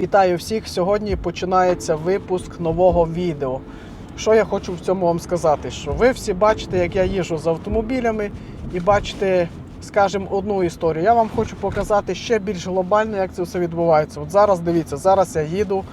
Вітаю всіх! Сьогодні починається випуск нового відео. Що я хочу в цьому вам сказати? Що ви всі бачите, як я їжджу з автомобілями і бачите, скажімо, одну історію. Я вам хочу показати ще більш глобально, як це все відбувається. От зараз дивіться, зараз я їду.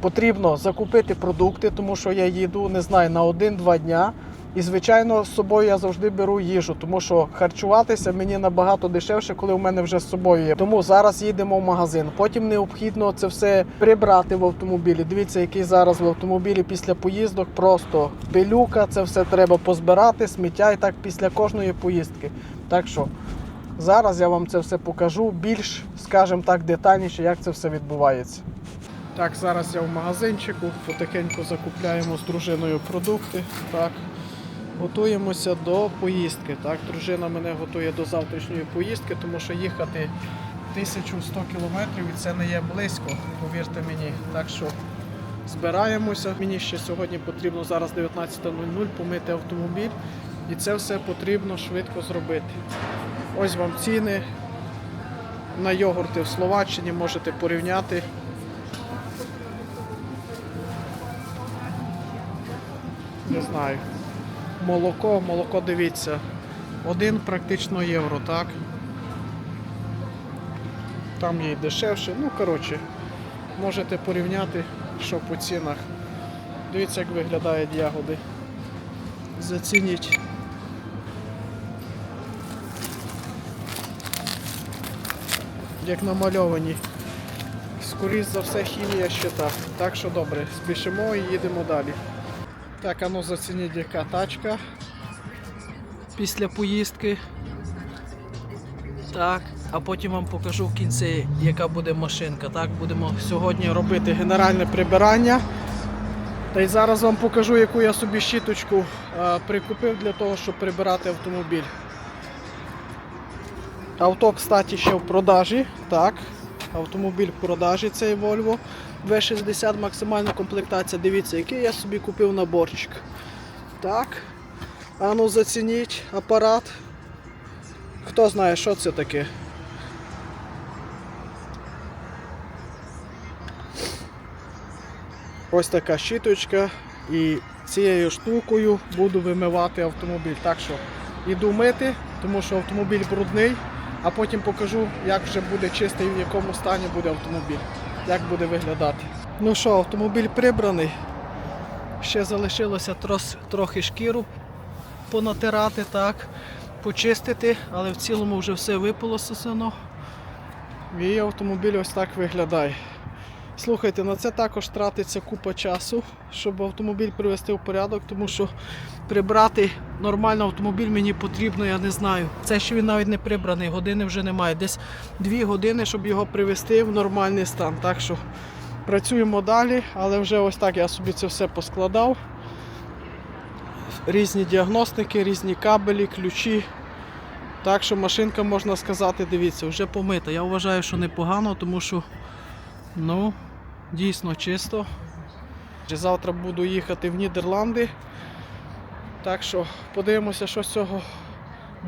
Потрібно закупити продукти, тому що я їду, не знаю, на один-два дня. І, звичайно, з собою я завжди беру їжу, тому що харчуватися мені набагато дешевше, коли у мене вже з собою є. Тому зараз їдемо в магазин. Потім необхідно це все прибрати в автомобілі. Дивіться, який зараз в автомобілі після поїздок просто пилюка, це все треба позбирати, сміття і так після кожної поїздки. Так що зараз я вам це все покажу більш, скажімо так, детальніше, як це все відбувається. Так, зараз я в магазинчику, потихеньку закупляємо з дружиною продукти. Так. Готуємося до поїздки. Так, дружина мене готує до завтрашньої поїздки, тому що їхати 1100 кілометрів і це не є близько, повірте мені. Так що збираємося. Мені ще сьогодні потрібно зараз 19.00 помити автомобіль, і це все потрібно швидко зробити. Ось вам ціни на йогурти в Словаччині можете порівняти. Не знаю. Молоко, молоко дивіться. Один практично євро, так? Там є й дешевше. Ну, коротше, можете порівняти, що по цінах. Дивіться, як виглядають ягоди. Зацініть. Як намальовані. Скоріше за все хімія ще та. Так що добре, спішимо і їдемо далі. Так, а ну зацініть яка тачка після поїздки. Так, а потім вам покажу в кінці, яка буде машинка. Так, будемо сьогодні робити генеральне прибирання. Та й зараз вам покажу, яку я собі щіточку е, прикупив для того, щоб прибирати автомобіль. Авто, кстати, ще в продажі. Так, автомобіль в продажі цей Volvo. V60 максимальна комплектація. Дивіться, який я собі купив наборчик. Так. А ну зацініть апарат. Хто знає, що це таке? Ось така щіточка. І цією штукою буду вимивати автомобіль. Так що іду мити, тому що автомобіль брудний, а потім покажу, як вже буде чистий, в якому стані буде автомобіль, як буде виглядати. Ну що, автомобіль прибраний. Ще залишилося трос, трохи шкіру понатирати, так, почистити, але в цілому вже все виполосено. І автомобіль ось так виглядає. Слухайте, на це також тратиться купа часу, щоб автомобіль привести в порядок, тому що прибрати нормально автомобіль мені потрібно, я не знаю. Це ще він навіть не прибраний, години вже немає. Десь дві години, щоб його привести в нормальний стан. Так що працюємо далі, але вже ось так я собі це все поскладав. Різні діагностики, різні кабелі, ключі. Так що машинка, можна сказати, дивіться, вже помита. Я вважаю, що непогано, тому що ну, дійсно чисто. Завтра буду їхати в Нідерланди. Так що подивимося, що з цього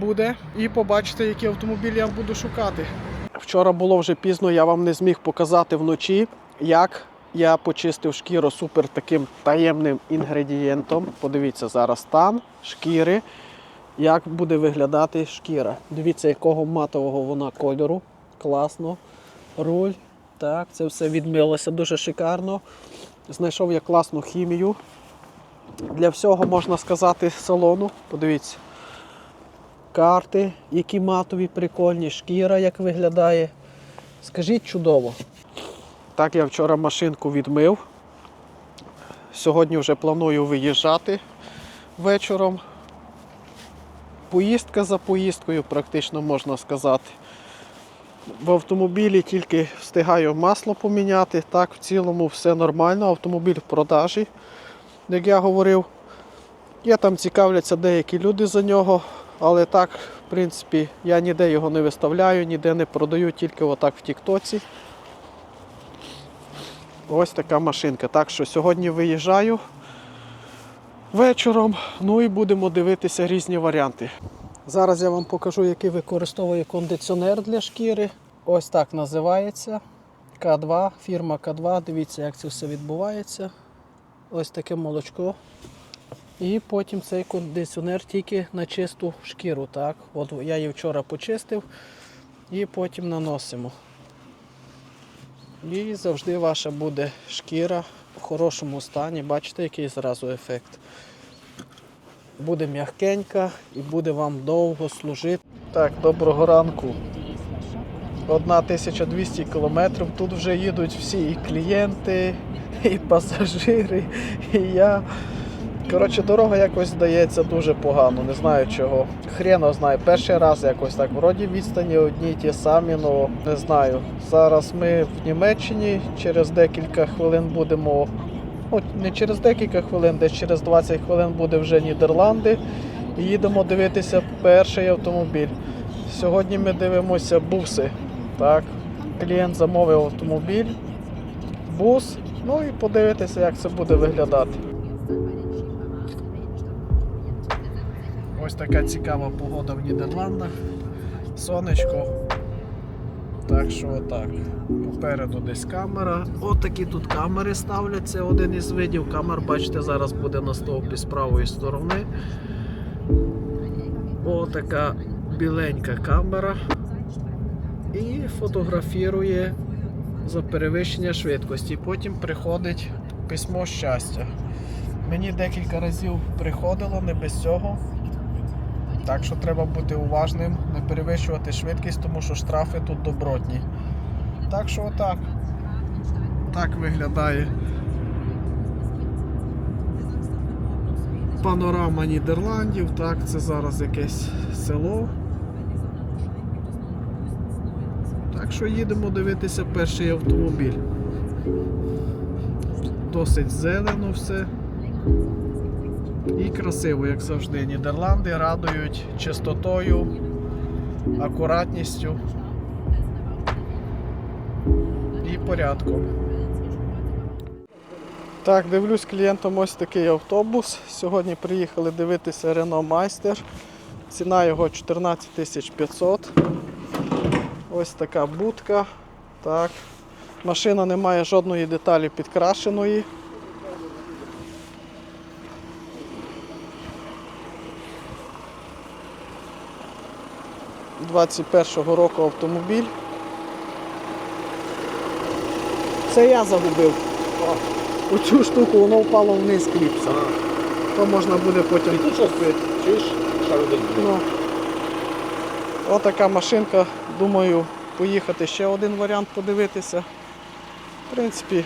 буде. І побачите, які автомобілі я буду шукати. Вчора було вже пізно, я вам не зміг показати вночі, як я почистив шкіру супер таким таємним інгредієнтом. Подивіться зараз стан шкіри, як буде виглядати шкіра. Дивіться, якого матового вона кольору. Класно. Руль. Так, це все відмилося дуже шикарно. Знайшов я класну хімію. Для всього можна сказати салону. Подивіться. Карти, які матові, прикольні, шкіра як виглядає. Скажіть чудово. Так, я вчора машинку відмив. Сьогодні вже планую виїжджати вечором. Поїздка за поїздкою, практично можна сказати. В автомобілі тільки встигаю масло поміняти. Так, в цілому все нормально. Автомобіль в продажі, як я говорив. Є там цікавляться деякі люди за нього, але так, в принципі, я ніде його не виставляю, ніде не продаю, тільки отак в Тіктоці. Ось така машинка. Так що сьогодні виїжджаю вечором, ну і будемо дивитися різні варіанти. Зараз я вам покажу, який використовую кондиціонер для шкіри. Ось так називається. К2, фірма К2. Дивіться, як це все відбувається. Ось таке молочко. І потім цей кондиціонер тільки на чисту шкіру. Так? От я її вчора почистив і потім наносимо. І завжди ваша буде шкіра в хорошому стані. Бачите, який зразу ефект. Буде м'якенька і буде вам довго служити. Так, доброго ранку. 1200 кілометрів. Тут вже їдуть всі і клієнти, і пасажири, і я. Коротше, дорога якось здається дуже погано, не знаю чого. Хрено знаю. Перший раз якось так. Вроді відстані одні ті самі, але не знаю. Зараз ми в Німеччині, через декілька хвилин будемо. Ну, не через декілька хвилин, десь через 20 хвилин буде вже Нідерланди. І їдемо дивитися перший автомобіль. Сьогодні ми дивимося буси. Так, клієнт замовив автомобіль, бус. Ну і подивитися, як це буде виглядати. Ось така цікава погода в Нідерландах. Сонечко. Так що отак. Попереду десь камера. Отакі тут камери ставляться. Один із видів камер, бачите, зараз буде на стовпі з правої сторони. Отака біленька камера. І фотографірує за перевищення швидкості. Потім приходить письмо щастя. Мені декілька разів приходило, не без цього. Так що треба бути уважним, не перевищувати швидкість, тому що штрафи тут добротні. Так що отак. Так виглядає панорама Нідерландів. Так, це зараз якесь село. Так що їдемо дивитися перший автомобіль. Досить зелено все. І красиво, як завжди. Нідерланди радують чистотою, акуратністю і порядком. Так, дивлюсь клієнтом ось такий автобус. Сьогодні приїхали дивитися Renault Meister. Ціна його 14 500. Ось така будка. Так. Машина не має жодної деталі підкрашеної. – 21-го року автомобіль. Це я загубив. Оцю штуку, воно впало вниз кліпса. То можна буде потім Тут щось чуєш? Ну, отака машинка. Думаю, поїхати ще один варіант подивитися. В принципі,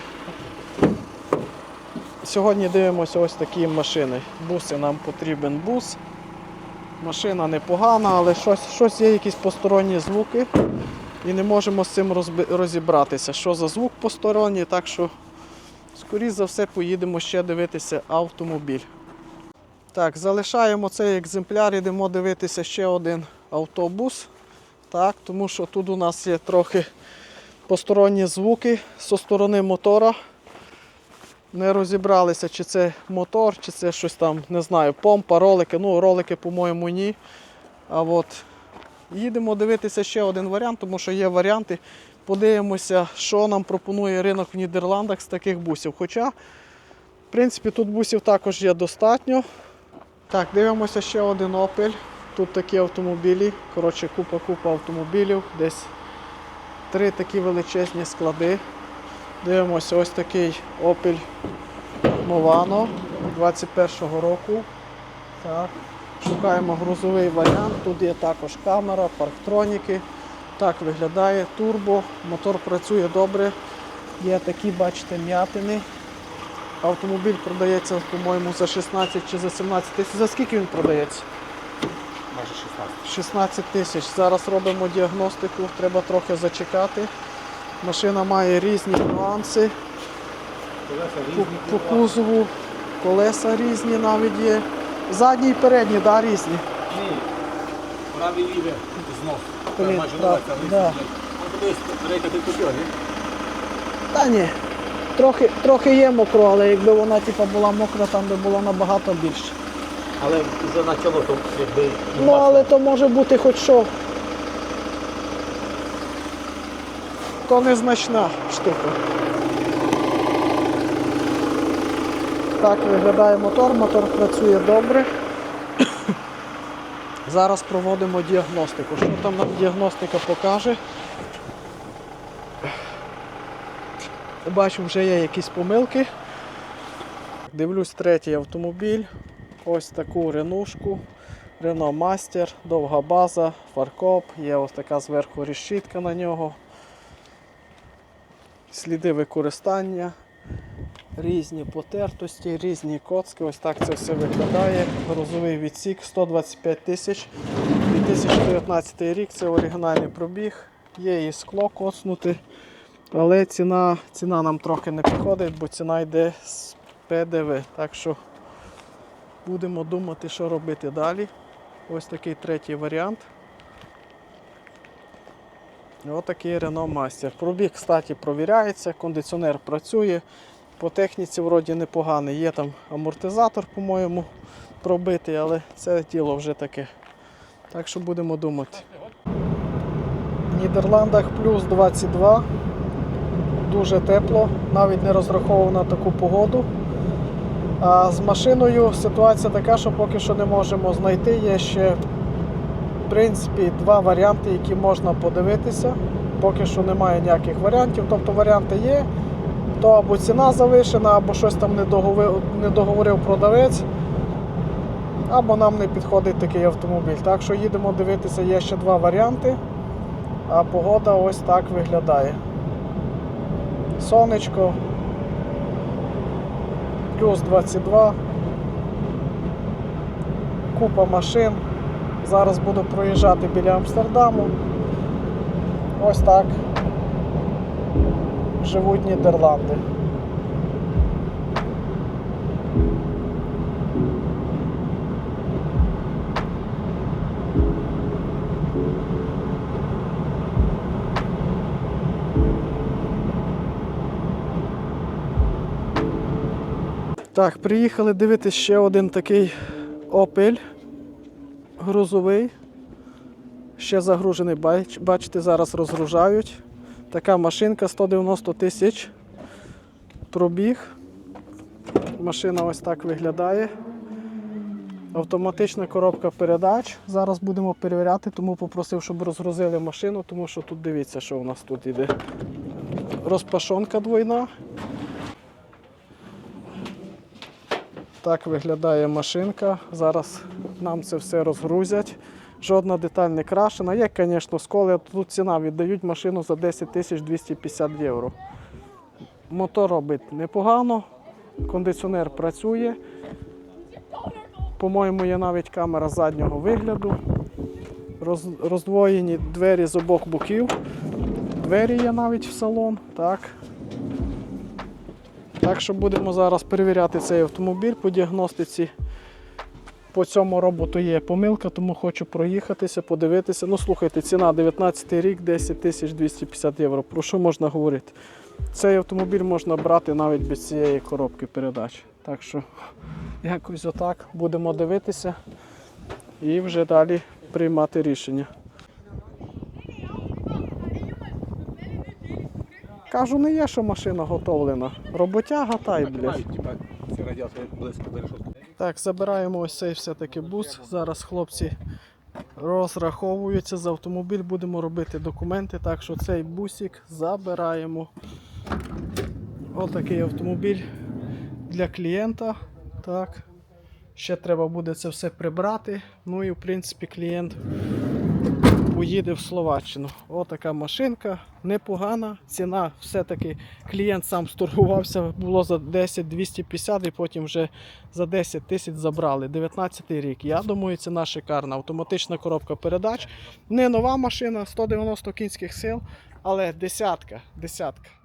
сьогодні дивимося ось такі машини. Буси нам потрібен бус. Машина непогана, але щось, щось є якісь посторонні звуки. І не можемо з цим розібратися, що за звук посторонній, так що, скоріш за все, поїдемо ще дивитися автомобіль. Так, залишаємо цей екземпляр, йдемо дивитися ще один автобус. Так, тому що тут у нас є трохи посторонні звуки зі сторони мотора. Не розібралися, чи це мотор, чи це щось там, не знаю, помпа, ролики. Ну, ролики, по-моєму, ні. А от їдемо дивитися ще один варіант, тому що є варіанти. Подивимося, що нам пропонує ринок в Нідерландах з таких бусів. Хоча, в принципі, тут бусів також є достатньо. Так, дивимося ще один Opel. Тут такі автомобілі. Коротше, купа-купа автомобілів. Десь три такі величезні склади. Дивимося ось такий Opel Movano 21-го року. Так. Шукаємо грузовий варіант. Тут є також камера, парктроніки. Так виглядає турбо. Мотор працює добре. Є такі, бачите, м'ятини. Автомобіль продається, по-моєму, за 16 чи за 17 тисяч. За скільки він продається? Може 16. 16 тисяч. Зараз робимо діагностику, треба трохи зачекати. Машина має різні нюанси. По, кузову колеса різні навіть є. Задні і передні, да, різні. Ні. Правий ліве. Блін, Майже прав- да. ні? Та ні. Трохи, трохи є мокро, але якби вона типу, була мокра, там би було набагато більше. Але вже почало, то якби... Ну, але то може бути хоч що. То незначна штука. Так виглядає мотор, мотор працює добре. Зараз проводимо діагностику. Що там нам діагностика покаже? Бачу, вже є якісь помилки. Дивлюсь третій автомобіль. Ось таку ренушку. Рено Мастер, довга база, фаркоп, є ось така зверху решітка на нього. Сліди використання, різні потертості, різні коцки. Ось так це все виглядає. Грузовий відсік 125 тисяч. 2019 рік це оригінальний пробіг. Є і скло коцнути. Але ціна, ціна нам трохи не підходить, бо ціна йде з ПДВ. Так що будемо думати, що робити далі. Ось такий третій варіант. Ось такий Renault Master. Пробіг, кстати, провіряється, кондиціонер працює. По техніці вроді непоганий. Є там амортизатор, по-моєму, пробитий, але це діло вже таке. Так що будемо думати. В Нідерландах плюс 22. Дуже тепло, навіть не розраховував на таку погоду. А з машиною ситуація така, що поки що не можемо знайти. Є ще в принципі два варіанти, які можна подивитися. Поки що немає ніяких варіантів. Тобто варіанти є, то або ціна завишена, або щось там не договорив, не договорив продавець, або нам не підходить такий автомобіль. Так що їдемо дивитися, є ще два варіанти, а погода ось так виглядає. Сонечко, плюс 22, купа машин. Зараз буду проїжджати біля Амстердаму. Ось так живуть Нідерланди. Так, приїхали дивитися ще один такий Opel грузовий. Ще загружений, бач- бачите, зараз розгружають. Така машинка 190 тисяч пробіг. Машина ось так виглядає. Автоматична коробка передач. Зараз будемо перевіряти, тому попросив, щоб розгрузили машину, тому що тут дивіться, що у нас тут іде. Розпашонка двойна. Так виглядає машинка. Зараз нам це все розгрузять. Жодна деталь не крашена. Є, звісно, сколи. Тут ціна віддають машину за 10 тисяч 250 євро. Мотор робить непогано, кондиціонер працює. По-моєму, є навіть камера заднього вигляду. Роз, роздвоєні двері з обох боків. Двері є навіть в салон. Так. Так що будемо зараз перевіряти цей автомобіль по діагностиці. По цьому роботу є помилка, тому хочу проїхатися, подивитися. Ну, слухайте, ціна 19 рік, 10 тисяч 250 євро. Про що можна говорити? Цей автомобіль можна брати навіть без цієї коробки передач. Так що якось отак будемо дивитися і вже далі приймати рішення. Кажу, не є, що машина готовлена. Роботяга та й, блядь. Так, забираємо ось цей все-таки бус. Зараз хлопці розраховуються за автомобіль, будемо робити документи. Так що цей бусик забираємо. Отакий автомобіль для клієнта. Так. Ще треба буде це все прибрати. Ну і в принципі клієнт поїде в Словаччину. Отака машинка, непогана. Ціна все-таки клієнт сам сторгувався, було за 10 250 і потім вже за 10 тисяч забрали. 19 рік. Я думаю, ціна шикарна. Автоматична коробка передач. Не нова машина, 190 кінських сил, але десятка, десятка.